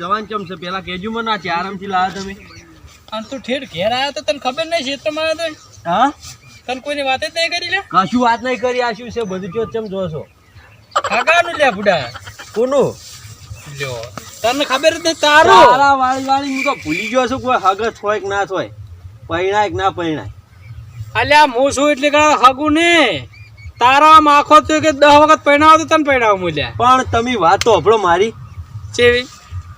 જવાન ચમ છે પેલા કેજુ મને છે આરામથી લાવ્યા તમે. અને તું ઠેઠ ઘેર આવ્યો તો તને ખબર નહીં ક્ષેત્રમાં આવ્યો તો. હા? તને કોઈની વાત જ નહીં કરી લે? કશું વાત નહીં કરી આ શું છે બધું જો ચમ જોશો કાકાનું લે બુડા. કોનું? લ્યો તને ખબર જ નહીં તારું. તારા વાળી વાળી હું તો ભૂલી ગયો છું કોઈ હગત હોય કે ના હોય. પૈણાય કે ના પૈણાય અલ્યા હું છું એટલે કે હગું ને તારા માખો આખો તો કે દસ વખત પહેણાવો તો તને પહેણાવો મૂલ્યા. પણ તમે વાત તો હભળો મારી. ચેવી?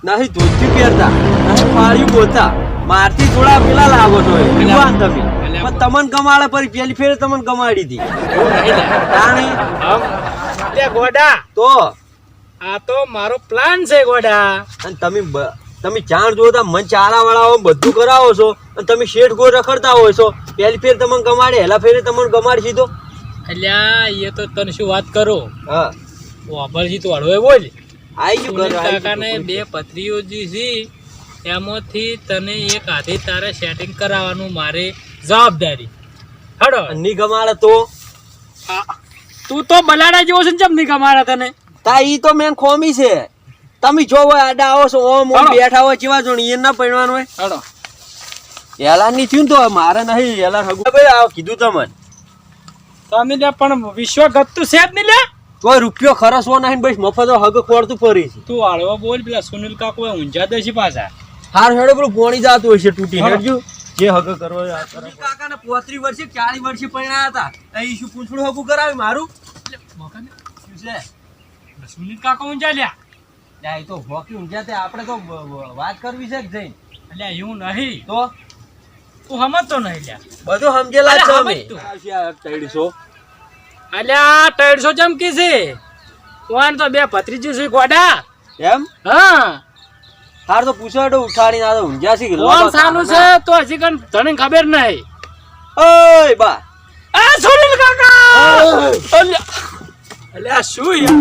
નહીં ધોતી પહેરતા નહીં પાળ્યું બોલતા મારથી થોડા પેલા લાગો છો યુવાન તમે. પણ તમને ગમાડે પરી પેલી ફેર તમને ગમાડી હતી. તાણી. ગોડા. તો? આ તો મારો પ્લાન છે ગોડા. અને તમે તમે જાણ જોતા મન ચારા વાળા બધું કરાવો છો અને તમે શેઠ ગોળ રખડતા હોય છો. પેલી ફેર તમને ગમાડે હેલા ફેરે તમને ગમાડી સીધો. અલ્યા એ તો તને શું વાત કરો? હા. વાપરજી તું હળવે બોલ. કાકાને બે પત્રીઓ જે છે એમાંથી તને એક હાથે તારે સેટિંગ કરાવવાનું મારે જવાબદારી. હડો. તો? તું તો બલાડા જેવો છે ને ચમ તને? તા ઈ તો મેન ખોમી છે. તમે જો હોય આડા આવો છો ઓમ ઓમ બેઠા હોય જેવા જો એ ના પડવાનું હોય. હડો. એલાનની થયું તો મારે નહીં એલાન હગું. ભાઈ આવો કીધું તમને. તમે લે પણ વિશ્વ ગતું છે જ નહીં લે? કોઈ રૂપિયો ખરસવો નહીં બસ મફતો હગ ખોડતું ફરી છે. તું આળવા બોલ પેલા સુનિલ કાકો ઊંઝા દે છે પાછા. હાર હેડો પેલું પોણી જાતું હોય છે તૂટી. હેડજો. જે હગ કરવો કરો કાકાને 35 વર્ષે 40 વર્ષે પરણ્યા હતા. એ ઈશુ પૂછડું હગું કરાવી મારું? શું છે. સુનિલ કાકા ઊંઝા લ્યા. લ્યા, એ તો હોકી ઊંઝા તે આપણે તો વાત કરવી છે કે જઈને એટલે એવું નહીં. તો? તું સમજતો નહીં લ્યા. બધું સમજેલા છો અમે. સમજ તું. આવશે આ ત્રણસો. અલ્યા ત્રણસો ચમકી છે. કોણ તો બે ભત્રીજી છે ગોડા એમ? હા. હાર તો પૂછો ઉઠાડી આ તો ઊંઘ્યા છે કોણ સાનું છે? તો હજી કણ તને ખબર નહીં. ઓય બા. આ સુનિલ કાકા! અલ્યા. અલ્યા શું યાર?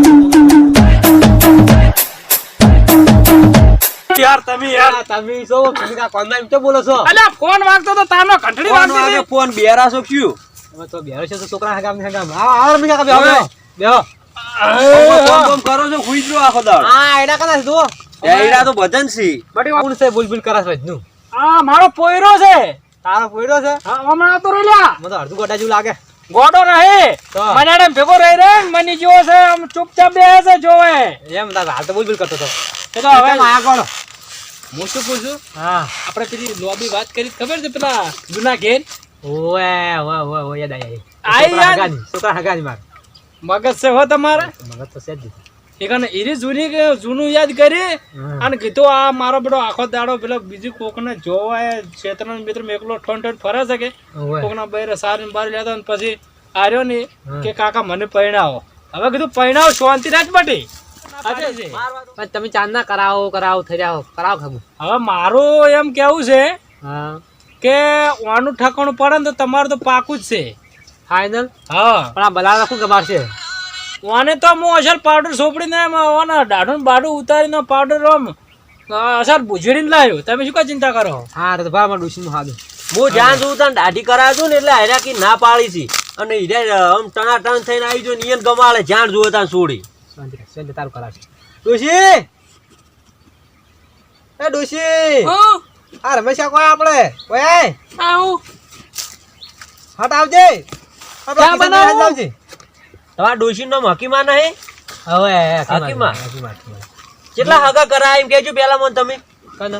યાર તમે યાર તમે તમે કોણ એમ તો બોલો છો? અલ્યા ફોન વાગતો તો તાનો ઘંટડી વાગતી ફોન બેરા છો ક્યું? હવે તો બેરો છે તો છોકરા હગામ ને હગામ. આવો આવો રમી કાકા બેહો બેહો. બેહો. કોમ કોમ કરો છો હુઈ જ આખો દાડ. આ એડા કના છે એડા તો ભજન છે. બટી કોણ છે બુલબુલ કરાસનું આ મારો પોયરો છે. તારો પોયડો છે? હા હમણાં તો રેલ્યા મને અડધું ગોટા જેવું લાગે. ગોડો રહે. તો. મને ભેગો રહી રે મની જો છે આમ ચૂપચાપ બેસે છે જોવે. એમ તાર હાલ તો બુલબુલ કરતો તો તો હવે આ કોણ હું શું પૂછું? હા. આપણે પેલી લોબી વાત કરી ખબર છે પેલા જૂના ઘેર? ઓએ ઓએ ઓએ ઓએ યાદ આઈ આઈ યાર છોકરા હગાની માર. મગજ છે હો તમારે? મગજ તો છે જ. એકાને એરી જૂની જૂનું યાદ કરી અને કીધું આ મારો બેટો આખો દાડો પેલો બીજું કોકને જોવાય ક્ષેત્રનો મિત્ર એકલો ઠોન ઠોન ફરે છે કે. કોકના બૈરે સારી બાર લેતો અને પછી આર્યો ને કે કાકા મને પરણાવો. હવે કીધું પરણાવો શાંતિ રાજ બટી. તમે ચાંદના કરાવો કરાવો થઈ જાઓ કરાવો ખબર હવે મારું એમ કેવું છે હા. કે વાનું ઠકાણું પડે ને તો તમારું તો પાકું જ છે. ફાઇનલ હા. પણ આ બલાડા શું ગમાડશે વાને તો હું અસર પાવડર સોપડીને એમ દાઢું ને બાડું ઉતારીને પાવડર આમ અસર ભૂજડીને લાવ્યો તમે શું કા ચિંતા કરો? હા રે ભાઈ મારું ડુસીનું હાદું હું જ્યાં જોઉં ત્યાં દાઢી કરાવ્યો છું ને એટલે હેરા કી ના પાડી છે. અને હીરે આમ ટણા ટણ થઈને આવી જો ને ઈયન ગમાડે જ્યાં જોવે ત્યાં છોડી તારું કરાવશે. ડોશી! એ ડોશી! આ રમેશા કોઈ આપણે? ઓય આવું. હટ આવજે ચા બનાવું? આવજે તમારા ડોશી નો હકીમા નહીં? હવે હાકીમા? હાકીમા? કેટલા હગા કરાય એમ કેજો પેલા મને તમે. કન?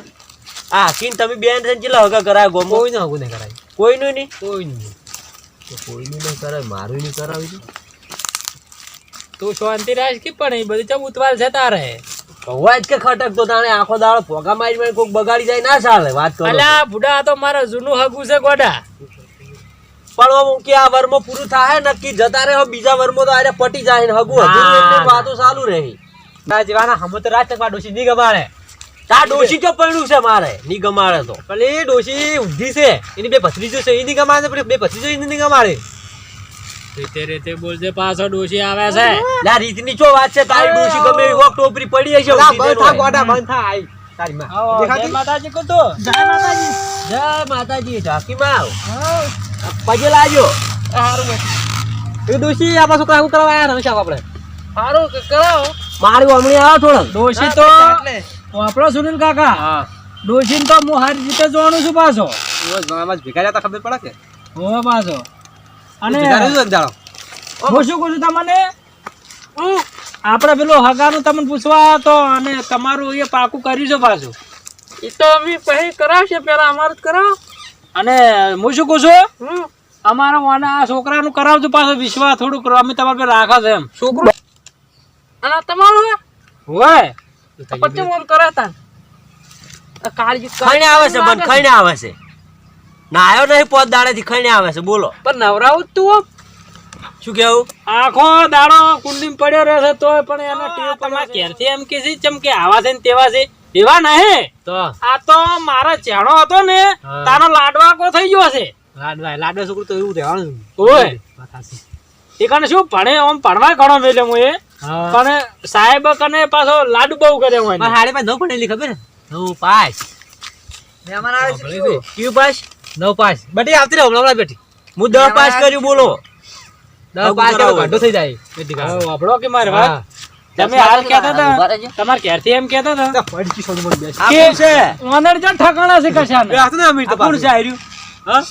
આ હકીમ તમે બેન થઈને કેટલા હગા કરાય ગોમો? કોઈ ના નહીં કરાય. કોઈનું નહીં? કોઈ નહીં. કોઈનું નહીં કરાય મારું નહીં કરાવી તું શાંતિ રાખ કે પણ એ બધી ચમ ઉતવાલ છે તારે કે ખટકતો તાણે? આખો દાડો પોગા મારી મારી કોક બગાડી જાય ના ચાલે વાત કરો અલ્યા બુડા આ તો મારા જૂનું હગું છે ગોડા. પણ હું કે આ વરમાં પૂરું થાય નક્કી જતા રહે બીજા વરમાં તો આરે પટી જાય ને હગું. હજુ હા. વાતો ચાલુ રહી. તારા જેવાના હમ તો રાત ડોસી નહીં ગમાડે તા ડોસી તો પડ્યું છે મારે? ની ગમાડે તો. પણ એ ડોશી ઊંધી છે. એની બે ભત્રીજો છે એ નહીં ગમાડે બે ભત્રીજો એને નહીં ગમાડે રેતે રેતે બોલજે પાછો ડોશી આવે છે. લા રીતની ચો વાત છે તારી ડોશી ગમે એવી વખત ટોપરી પડી હશે અલા, બંધ થા ગોડા બંધ થા આઈ. તારી માં. દેખાતી? માતાજી કહું તો જય માતાજી. જય માતાજી. ઝાંકીમાં આવ. પગે લાજો એ ડોશી આ છોકરા કામ કરવા આયા રમેશા આપણે. સારું કરાવો મારી હમણી આવો થોડો ડોશી તો આપણો સુનિલ કાકા. હા. ડોશીને તો હું હારી રીતે જોવાનું છું પાછો. ભેગા જતા ખબર પડે કે? હો પાછો. અને હું શું કહું છું તમને? આપણે પેલું હગાનું તમને પૂછવા તો અને તમારું એ પાકું કર્યું છે પાછું. એ તો અમે પહે કરાવશે પેલા અમારું કરાવ. અને હું શું કહું છું? અમારો મને આ છોકરાનું કરાવજો પાછો વિશ્વાસ થોડુંક અમે તમારે પર રાખા છે એમ. છોકરો? અને તમારું હોય. પછી ઓમ કરાતા આ કાળજી ખાઈને આવે છે મને ખાઈને આવે છે. ના આવ્યો નહીં પોત દાડેથી ખાઈને આવે છે બોલો. પણ નવરાવું જ તું શું કેવું? આખો દાડો કુંડી પડ્યો રહે છે તોય પણ એના ટેવ તમારા ક્યારથી એમ કે છે ચમ કે આવા છે ને તેવા છે. એવા નહીં. તો? આ તો મારા ચેણો હતો ને તારો તારો લાડવાકો થઈ ગયો છે. લાડવા લાડવા છોકરું તો એવું રહેવાનું. ઓય. એ કને શું ભણે આમ ભણવા ઘણો મેલ્યો હું. એ પણ સાહેબ કને પાછો લાડુ બહુ કરે હોય મારા હાડે પાસે ન ભણેલી ખબર હે? નવ પાસ. મહેમાન આવે છે કયું પાસ? નવ પાસ બેટી આવતી રહો હમણાં બેટી. હું દસ પાસ કર્યું બોલો. દસ પાસ કર્યો ઘંટો થઈ જાય. બેટી હવે કે મારે વાત. તમે હાલ કહેતા હતા? રહેજો. ઘેરથી એમ કહેતા હતા? તો પડકી સોનું મને બેસ. આ છે. ઓનર જ્યાં ઠકાણા છે કશાને? બે હાથ ને અમીર તો કોણ છે આર્યું હા?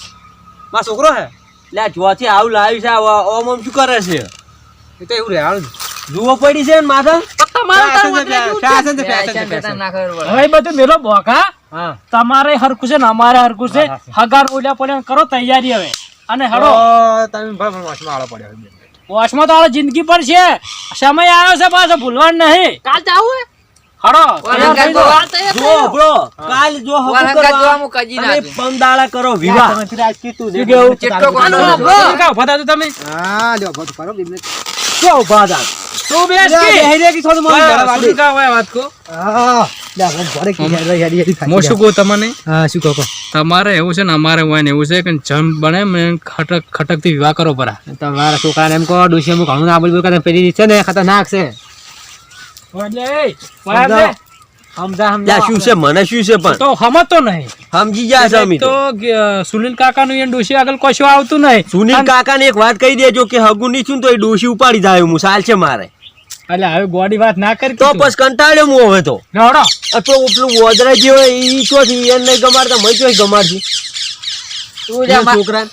મારો છોકરો હે? લે જોથી આવું લાવ્યું છે ઓમ ઓમ શું કરે છે? એ તો એવું રહેવાનું. જુઓ પડી છે ને માથા. તમારું તારું ફેશન. Fashion fashion. હવે બધું મેલો બોકા. તમારે હરકું છે ને અમારે હરકું છે. હગાર ઓલ્યા પડ્યા કરો તૈયારી હવે. અને હડો. તમે બરાબર પડ્યો વોશમાં તો જિંદગી પર છે. સમય આવ્યો છે પાછો ભૂલવાનું નહીં. કાલ જાવું કરો શું કહું તમને? હા શું કહો તમારે એવું છે ને અમારે હોય ને એવું છે કે જમ બને ને ખટક ખટકથી વિવાહ કરો પરા. તમારા છોકરાને એમ કહો ડુસી ઘણું ના બોલ્યું કે પેલી છે ને ખતરનાક છે. સમજા સમજા લ્યા, શું છે? મને શું છે પણ? તો સમજતો નહીં. સમજી ગયા છે અમે તો તો. સુનિલ કાકા નું ડોશી આગળ કશું આવતું નહીં. સુનિલ કાકાને એક વાત કહી દેજો કે હગુ નહીં છું ને તો એ ડોશી ઉપાડી જાય હું સાલ છે મારે. એટલે હવે ગોડી વાત ના કરી તો બસ કંટાળ્યો હું હવે તો. નડો તો પેલું વોદરા જે હોય ઈ ચોથી એને નહીં ગમાડતા મય ચોય ગમાડતી તું જા છોકરા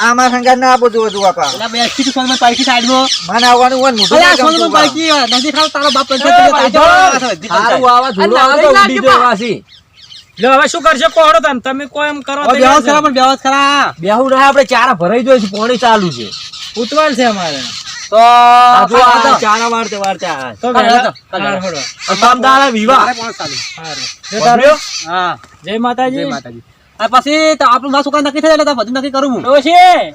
આમાં ના આપો તું બાપા એટલે પાઈકી સાઈડમાં મને આવવાનું હોય મોઢું. પાઈકી નથી ખાવ તારો બાપ પંચાયત તાજો. આવા ધૂળો તો ઉડી. લે હવે શું કરશે? કોડો તને તમે કોઈ એમ કરો બેહોશ ખરા પણ બેહોશ ખરા. બેહું રહે આપણે ચારા ભરાઈ જોઈએ છે પાણી ચાલુ છે. ઉતવાલ છે અમારે. તો જો આ ચારા વાળતે વાળતે આ. તો હાલો, વહેલા- હાલો. હાર હળો. આ સમદાડા વિવાહ. પણ ચાલુ. હારું. જય હા. જય માતાજી. જય માતાજી. આ પછી તો આપણું મારા છોકરા નક્કી થાય એટલે બધું નક્કી કરું હું. ડોશી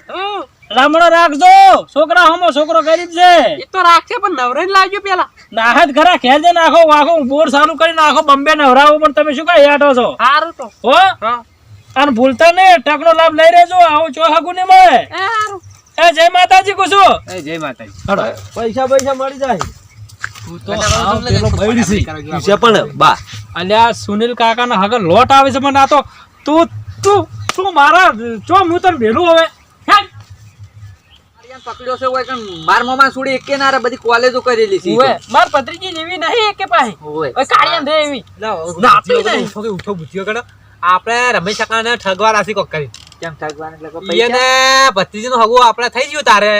રામણો રાખજો. છોકરા હમો છોકરો ગરીબ છે. એ તો રાખશે પણ નવરાઈ લાવજો પેલા. નાહત ઘરા ખેલ દે નાખો વાખો બોર સારું કરી નાખો બમ્બે નવરાવો પણ તમે શું કઈ હેઠો છો? સારું તો. હો? અને ભૂલતા નહીં ટકનો લાભ લઈ રહેજો આવું ચો હગું નહીં મળે સારું માતાજી એ જય માતાજી પૈસા પૈસા મળી જાય પણ બા અલ્યા સુનિલ કાકા હગર લોટ આવે છે મને આ તો તું તું મારા ચો હું તને ભેલું હવે. કાળિયાને પકડ્યો છે હોય માર મોમાં છોડી એકે ના રે બધી કોલેજો કરેલી છે ઉવે, માર ભત્રીજી જેવી નહીં એકે પાહી. ઓય ઓય રે એવી નાપી નહીં ઉઠો બુદ્ધિઓ કરે આપણે રમેશ કાકાને ઠગવા રાશી કોક કરી કેમ ઠગવાને એટલે કોઈ એને પૈસા હગું આપણે થઈ ગયું તારે.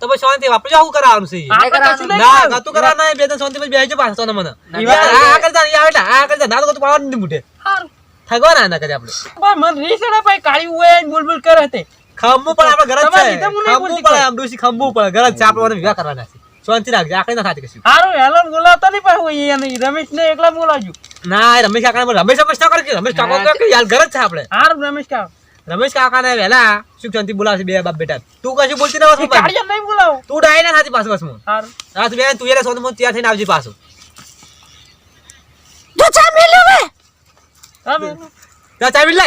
તો પછી શાંતિ આપણે શું કરાવવાનું છે. આપણે ના કરવાનું. કરા ના બે ત્રણ શાંતિ પછી બેસજો પાછો ને. મને ના, યાર, ના, આ કરતા નહીં આવે આ કરતા ના તો ગતું પાવાનું નહીં મૂઠે. હારું. ના ના કરે આપણે. ભાઈ મન રીસ ભાઈ કાળી ઉવે બોલ બોલ કરે તે. ખંભું પણ આપણે ઘર જ છે. રીતે હું નહીં ખંભું પણ આમ ડોશી ખંભું પણ ઘર જ છે. આપણે વિવાહ કરવાના છે. શાંતિ રાખજે આખરી ના થાતી કશું. હારું બોલાવતા નહીં પાછું રમેશ ને એકલા બોલાવજો. ના એ રમેશ કાકાને રમેશ રમેશ ના કરે કે? રમેશ કાકા હા, યાર ઘર જ છે આપણે. હારું રમેશ કા રમેશ કાકાને વહેલા સુખ શાંતિ બોલાવશે બે બાપ બેટા. તું કશું બોલતી ના નહીં બોલાવો. તું ડાય ના સાથી પાછું હારું. હા તું બેન તું એને સોનું મોં તૈયાર થઈને આવજે પાછું. હા, તો ચા ચાવી લે